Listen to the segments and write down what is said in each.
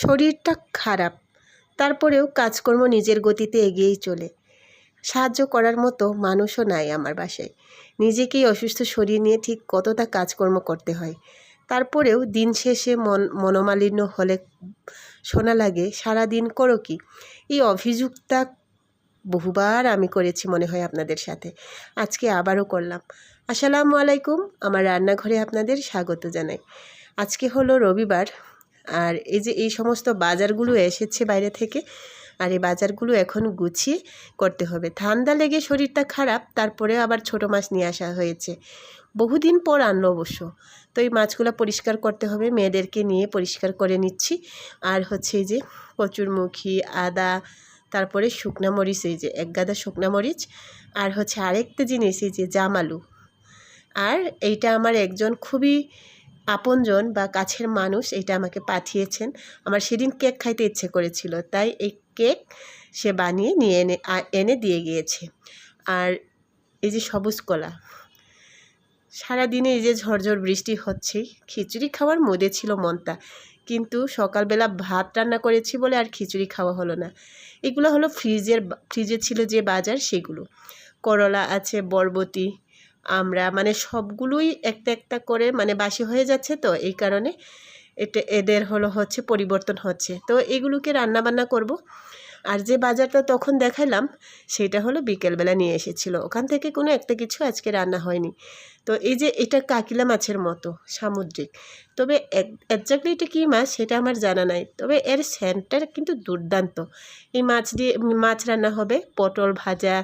শরীরটা খারাপ। তারপরেও কাজকর্ম নিজের গতিতে এগিয়েই চলে। সাহায্য করার মতো মানুষও নাই আমার বাসায়। নিজেকেই অসুস্থ শরীর নিয়ে ঠিক কতটা কাজকর্ম করতে হয়। তারপরেও দিন শেষে মন, মনোমালিন্য হলে শোনা লাগে সারা দিন করো কি? এই অভিযোগটা বহুবার আমি করেছি মনে হয় আপনাদের সাথে। আজকে আবারও করলাম। আসসালামু আলাইকুম। আমার রান্নাঘরে আপনাদের স্বাগত জানাই। আজকে হলো রবিবার। আর এই যে এই সমস্ত বাজারগুলো এসেছে বাইরে থেকে, আর এই বাজারগুলো এখন গুছিয়ে করতে হবে। ঠান্ডা লেগে শরীরটা খারাপ তারপরে আবার ছোট মাছ নিয়ে আসা হয়েছে। বহুদিন পর আনলো অবশ্য। তো এই মাছগুলো পরিষ্কার করতে হবে, মেয়েদেরকে নিয়ে পরিষ্কার করে নিচ্ছি। আর হচ্ছে যে কচুরমুখী, আদা, তারপরে শুকনা মরিচ, এই যে এক গাদা শুকনা মরিচ, আর হচ্ছে আরেকটা জিনিস, এই যে জামালু আর এইটা আমার একজন খুবই আপনজন বা কাছের মানুষ এটা আমাকে পাঠিয়েছেন। আমার সেদিন কেক খাইতে ইচ্ছে করেছিল, তাই এই কেক সে বানিয়ে নিয়ে এনে এনে দিয়ে গিয়েছে। আর এই যে সবুজ কলা, সারাদিনে এই যে ঝরঝর বৃষ্টি হচ্ছে, খিচুড়ি খাওয়ার মধ্যে ছিল মনটা, কিন্তু সকালবেলা ভাত রান্না করেছি বলে আর খিচুড়ি খাওয়া হলো না। এগুলো হলো ফ্রিজের ফ্রিজে ছিল যে বাজার সেগুলো। করলা আছে, বরবটি আমরা মানে সবগুলোই একটা একটা করে মানে বাসি হয়ে যাচ্ছে তো, এই কারণে এটা এদের হলো হচ্ছে পরিবর্তন হচ্ছে। তো এগুলোকে রান্না বান্না করব। আর যে বাজারটা তখন দেখাইলাম সেটা হলো বিকেলবেলা নিয়ে এসেছিল। ওখান থেকে কোনো একটা কিছু আজকে রান্না হয়নি। তো এই যে এটা কাকিলা মাছের মতো, সামুদ্রিক। তবে একজাক্টলি এটা কী মাছ সেটা আমার জানা নাই। তবে এর স্যান্টটা কিন্তু দুর্দান্ত। এই মাছ দিয়ে, মাছ রান্না হবে, পটল ভাজা,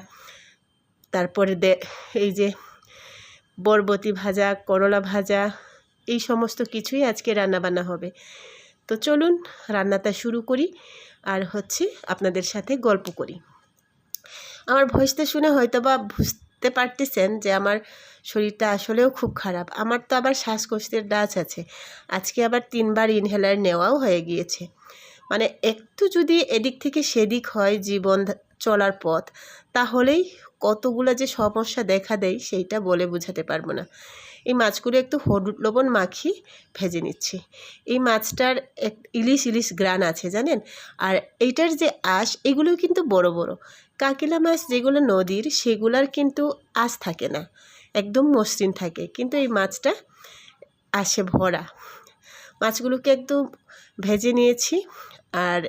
তারপরে দে, এই যে বরবটি ভাজা, করলা ভাজা, এই সমস্ত কিছুই আজকে রান্নাবান্না হবে। তো চলুন রান্নাটা শুরু করি আর হচ্ছে আপনাদের সাথে গল্প করি। আমার ভয়েসটা শুনে হয়তো বা বুঝতে পারতেছেন যে আমার শরীরটা আসলেও খুব খারাপ। আমার তো আবার শ্বাসকষ্টের ডাচ আছে। আজকে আবার তিনবার ইনহেলার নেওয়াও হয়ে গিয়েছে। মানে একটু যদি এদিক থেকে সেদিক হয় জীবন চলার পথ। তাহলেই কতগুলো যে সমস্যা দেখা দেয়, সেইটা বলে বোঝাতে পারব না। এই মাছগুলো একটু হলুদ লবণ মাখি ভেজে নিচ্ছি। এই মাছটার এক ইলিশ ইলিশ গ্রান আছে, জানেন? আর এইটার যে আঁশ এগুলো কিন্তু বড় বড়। কাকিলা মাছ যেগুলো নদীর, সেগুলার কিন্তু আঁশ থাকে না। একদম মসৃণ থাকে। কিন্তু এই মাছটা আসে ভরা। মাছগুলোকে একদম ভেজে নিয়েছি। আর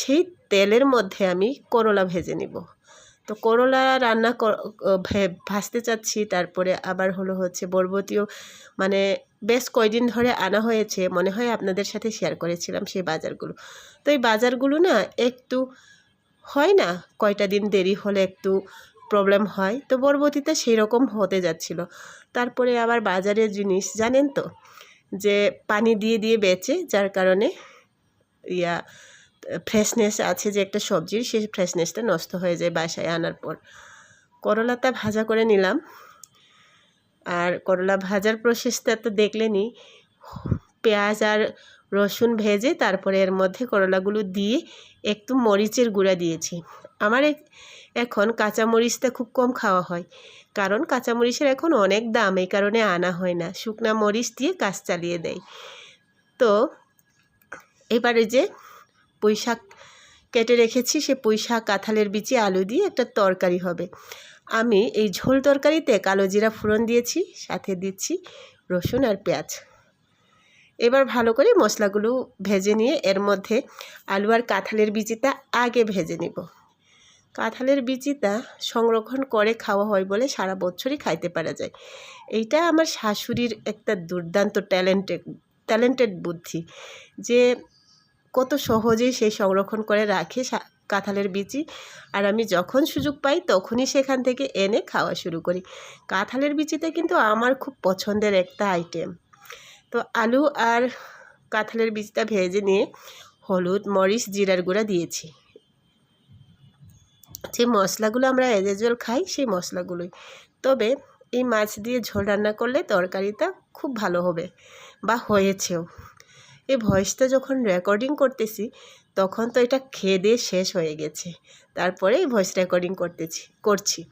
সেই তেলের মধ্যে আমি করলা ভেজে নিব। তো করলা রান্না ভাজতে চাচ্ছি, তারপরে আবার হলো হচ্ছে বরবতিও মানে বেশ কয়দিন ধরে আনা হয়েছে, মনে হয় আপনাদের সাথে শেয়ার করেছিলাম সেই বাজারগুলো। তো এই বাজারগুলো না একটু হয় না, কয়টা দিন দেরি হলে একটু প্রবলেম হয়, তো বরবতিতে সেই রকম হতে যাচ্ছিল। তারপরে আবার বাজারের জিনিস, জানেন তো? যে পানি দিয়ে দিয়ে বেচে, যার কারণে ইয়া ফ্রেশনেস আছে যে একটা সবজির, সেই ফ্রেশনেসটা নষ্ট হয়ে যায় বাসায় আনার পর। করলাটা ভাজা করে নিলাম। আর করলা ভাজার প্রসেসটা তো দেখলেনি পেঁয়াজ আর রসুন ভেজে তারপরে এর মধ্যে করলাগুলো দিয়ে একটু মরিচের গুঁড়া দিয়েছি। আমার এখন কাঁচামরিচটা খুব কম খাওয়া হয়। কারণ কাঁচামরিচের এখন অনেক দাম, এই কারণে আনা হয় না। শুকনা মরিচ দিয়ে কাজ চালিয়ে দেয়। তো এবারে যে পুঁই শাক কেটে রেখেছি, সে পুঁই শাক বিচি, আলু দিয়ে একটা তরকারি হবে। আমি এই ঝোল তরকারিতে কালো জিরা ফোড়ন দিয়েছি, সাথে দিচ্ছি রসুন আর পেঁয়াজ। এবার ভালো করে মশলাগুলো ভেজে নিয়ে এর মধ্যে আলু আর কাঁঠালের বিচিটা আগে ভেজে নিব। কাঁঠালের বিচিটা সংরক্ষণ করে খাওয়া হয় বলে সারা বছরই খাইতে পারা যায়। এইটা আমার শাশুড়ির একটা দুর্দান্ত ট্যালেন্টেড ট্যালেন্টেড বুদ্ধি যে কত সহজেই সেই সংরক্ষণ করে রাখে কাঁঠালের বিচি। আর আমি যখন সুযোগ পাই, তখনই সেখান থেকে এনে খাওয়া শুরু করি। কাঁঠালের বিচিতে কিন্তু আমার খুব পছন্দের একটা আইটেম তো আলু আর কাঁঠালের বিচিটা ভেজে নিয়ে হলুদ, মরিচ, জিরার গুঁড়া দিয়েছি। যে মশলাগুলো আমরা এজেজল খাই, সেই মশলাগুলোই। তবে এই মাছ দিয়ে ঝোল রান্না করলে তরকারিটা খুব ভালো হবে, বা হয়েছেও। এই ভয়েসটা যখন রেকর্ডিং করতেছি, তখন তো এটা খেয়ে শেষ হয়ে গেছে। তারপরে এই ভয়েস রেকর্ডিং করতেছি, করছি।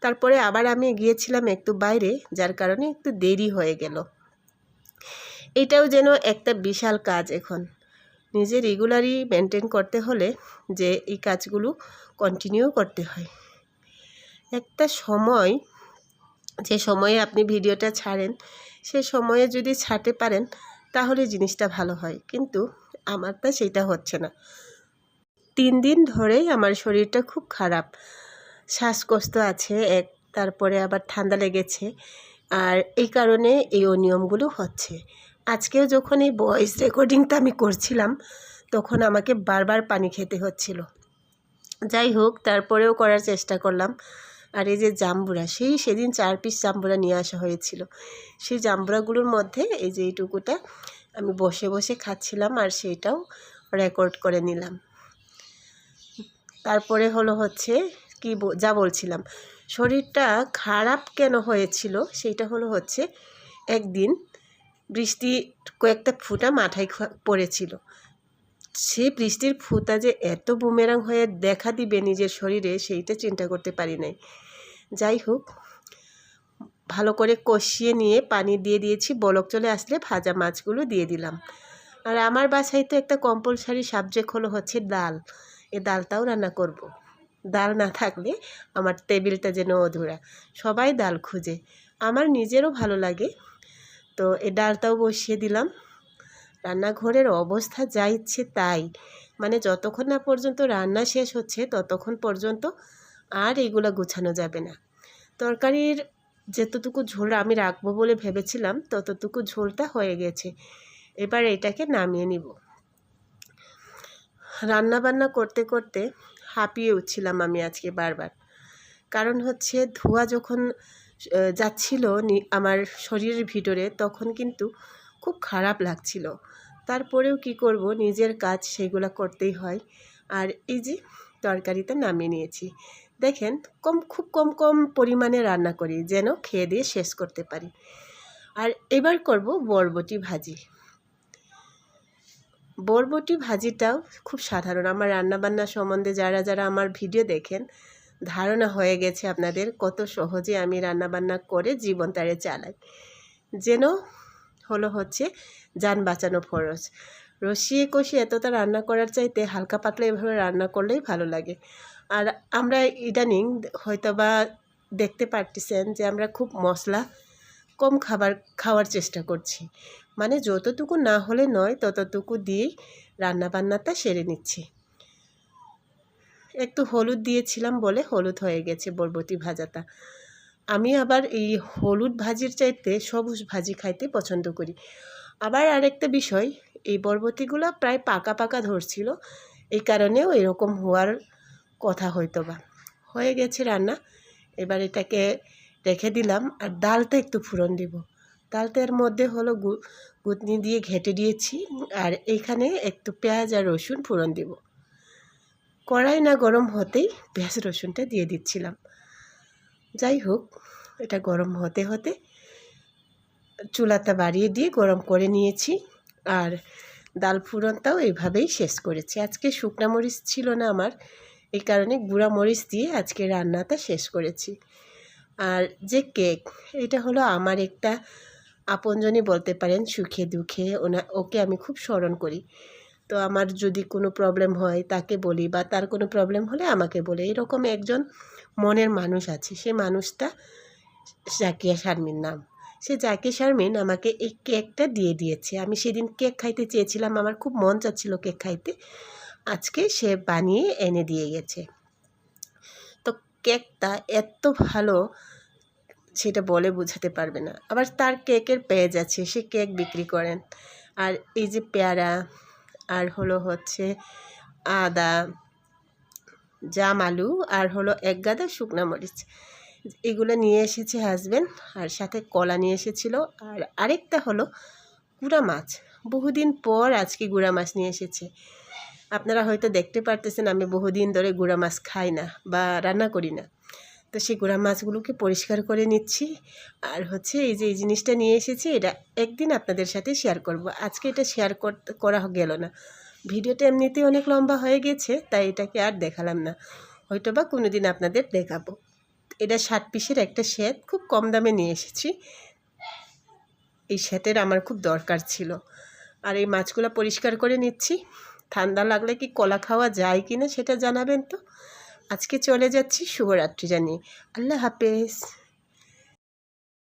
তারপরে আবার আমি গিয়েছিলাম একটু বাইরে, যার কারণে একটু দেরি হয়ে গেল। এটাও যেন একটা বিশাল কাজ এখন। নিজে রেগুলারই মেনটেন করতে হলে যে এই কাজগুলো কন্টিনিউ করতে হয়। একটা সময়, যে সময়ে আপনি ভিডিওটা ছাড়েন, সে সময়ে যদি ছাড়তে পারেন তাহলে জিনিসটা ভালো হয়। কিন্তু আমারটা সেটা হচ্ছে না। তিন দিন ধরেই আমার শরীরটা খুব খারাপ। শ্বাসকষ্ট আছে এক, তারপরে আবার ঠান্ডা লেগেছে। আর এই কারণে এই অনিয়মগুলো হচ্ছে। আজকেও যখন এই ভয়েস রেকর্ডিংটা আমি করছিলাম, তখন আমাকে বারবার পানি খেতে হচ্ছিল। যাই হোক, তারপরেও করার চেষ্টা করলাম। আর এই যে জাম্বুরা, সেই সেদিন চার পিস জাম্বুরা নিয়ে আসা হয়েছিল। সেই জাম্বুরাগুলোর মধ্যে এই যে এইটুকুটা আমি বসে বসে খাচ্ছিলাম আর সেইটাও রেকর্ড করে নিলাম। তারপরে হলো হচ্ছে কি যা বলছিলাম, শরীরটা খারাপ কেন হয়েছিল সেইটা হলো হচ্ছে একদিন বৃষ্টি কয়েকটা ফুটা মাথায় পড়েছিল। সে বৃষ্টির ফুটা যে এত বুমেরাং হয়ে দেখা দিবে নিজের শরীরে, সেইটা চিন্তা করতে পারি নাই। যাই হোক, ভালো করে কষিয়ে নিয়ে পানি দিয়ে দিয়েছি, বলক চলে আসলে ভাজা মাছগুলো দিয়ে দিলাম। আর আমার বাসায় তো একটা কম্পালসারি সাবজেক্ট হলো হচ্ছে ডাল। এ ডালটাও রান্না করব। ডাল না থাকলে আমার টেবিলটা যেন অধুরা। সবাই ডাল খুঁজে। আমার নিজেরও ভালো লাগে। তো এ ডালটাও বসিয়ে দিলাম। রান্নাঘরের অবস্থা যা ইচ্ছে তাই। মানে যতক্ষণ না পর্যন্ত রান্না শেষ হচ্ছে, ততক্ষণ পর্যন্ত আর এগুলো গুছানো যাবে না। তরকারির যতটুকু ঝোল আমি রাখব বলে ভেবেছিলাম, ততটুকু ঝোলটা হয়ে গেছে। এবার এটাকে নামিয়ে নিব। রান্না বান্না করতে করতে হাঁপিয়ে উঠছিলাম আমি আজকে বারবার। কারণ হচ্ছে ধোঁয়া যখন যাচ্ছিল আমার শরীরের ভিতরে, তখন কিন্তু খুব খারাপ লাগছিল। তারপরেও কি করব? নিজের কাজ সেগুলো করতেই হয়। আর এই যে তরকারিটা নামিয়ে নিয়েছি। দেখেন, কম, খুব কম কম পরিমাণে রান্না করি যেন খেয়ে দিয়ে শেষ করতে পারি। আর এবার করব বরবটি ভাজি। বরবটি ভাজিটাও খুব সাধারণ। আমার রান্নাবান্না সম্বন্ধে যারা যারা আমার ভিডিও দেখেন, ধারণা হয়ে গেছে আপনাদের কত সহজে আমি রান্নাবান্না করে জীবন তারে চালাই। যেন হলো হচ্ছে যান বাঁচানো ফরজ রসিয়ে কষিয়ে এতটা রান্না করার চাইতে হালকা পাতলা এভাবে রান্না করলেই ভালো লাগে। আর আমরা ইদানিং হয়তো বা দেখতে পারতেছেন যে আমরা খুব মশলা কম খাবার খাওয়ার চেষ্টা করছি। মানে যতটুকু না হলে নয়, ততটুকু দিয়েই রান্নাবান্নাটা সেরে নিচ্ছি। একটু হলুদ দিয়েছিলাম বলে হলুদ হয়ে গেছে বরবটি ভাজাটা। আমি আবার এই হলুদ ভাজির চাইতে সবুজ ভাজি খাইতে পছন্দ করি। আবার আরেকটা বিষয়, এই বরবটিগুলো প্রায় পাকা পাকা ধরছিল, এই কারণেও এরকম হওয়ার কথা হয়তো বা হয়ে গেছে রান্না, এবার এটাকে রেখে দিলাম আর ডালটা একটু ফুরন দিব। ডালটার মধ্যে হলো গুতনি দিয়ে ঘেটে দিয়েছি আর এইখানে একটু পেঁয়াজ আর রসুন ফুরন দিব। কড়াই না গরম হতেই পেঁয়াজ রসুনটা দিয়ে দিচ্ছিলাম। যাই হোক, এটা গরম হতে হতে চুলাটা বাড়িয়ে দিয়ে গরম করে নিয়েছি আর ডাল ফুরনটাও এইভাবেই শেষ করেছি। আজকে শুকনা মরিচ ছিল না আমার, এই কারণে গুঁড়া মরিচ দিয়ে আজকে রান্নাটা শেষ করেছি। আর যে কেক, এটা হলো আমার একটা আপনজনই বলতে পারেন সুখে দুঃখে, ওনা, ওকে আমি খুব স্মরণ করি। তো আমার যদি কোনো প্রবলেম হয় তাকে বলি বা তার কোনো প্রবলেম হলে আমাকে বলে। এরকম একজন মনের মানুষ আছে। সে মানুষটা জাকিয়া শারমিন নাম। সে জাকিয়া শারমিন আমাকে এই কেকটা দিয়ে দিয়েছে। আমি সেদিন কেক খাইতে চেয়েছিলাম। আমার খুব মন চাচ্ছিল কেক খাইতে। আজকে সে বানিয়ে এনে দিয়ে গেছে। তো কেকটা এত ভালো, সেটা বলে বোঝাতে পারবে না। আবার তার কেকের পেজ আছে, সে কেক বিক্রি করেন। আর এই যে পেয়ারা, আর হলো হচ্ছে আদা জাম আলু আর হলো এক গাদা শুকনো মরিচ। এগুলো নিয়ে এসেছে হাজব্যান্ড আর সাথে কলা নিয়ে এসেছিল। আর আরেকটা হলো গুঁড়া মাছ। বহুদিন পর আজকে গুঁড়া মাছ নিয়ে এসেছে। আপনারা হয়তো দেখতে পারতেছেন আমি বহুদিন ধরে গুঁড়া মাছ খাই না বা রান্না করি না। তো সেই গুঁড়া মাছগুলোকে পরিষ্কার করে নিচ্ছি। আর হচ্ছে এই যে এই জিনিসটা নিয়ে এসেছি, এটা একদিন আপনাদের সাথে শেয়ার করব। আজকে এটা শেয়ার করা গেল না। ভিডিওটা এমনিতেই অনেক লম্বা হয়ে গেছে, তাই এটাকে আর দেখালাম না। হয়তো বা কোনো দিন আপনাদের দেখাবো। এটা ষাট পিসের একটা সেট, খুব কম দামে নিয়ে এসেছি। এই সেটের আমার খুব দরকার ছিল। আর এই মাছগুলো পরিষ্কার করে নিচ্ছি। ঠান্ডা লাগলে কি কলা খাওয়া যায় কি না সেটা জানাবেন তো? আজকে চলে যাচ্ছি শুভরাত্রি জানিয়ে। আল্লাহ হাফেজ।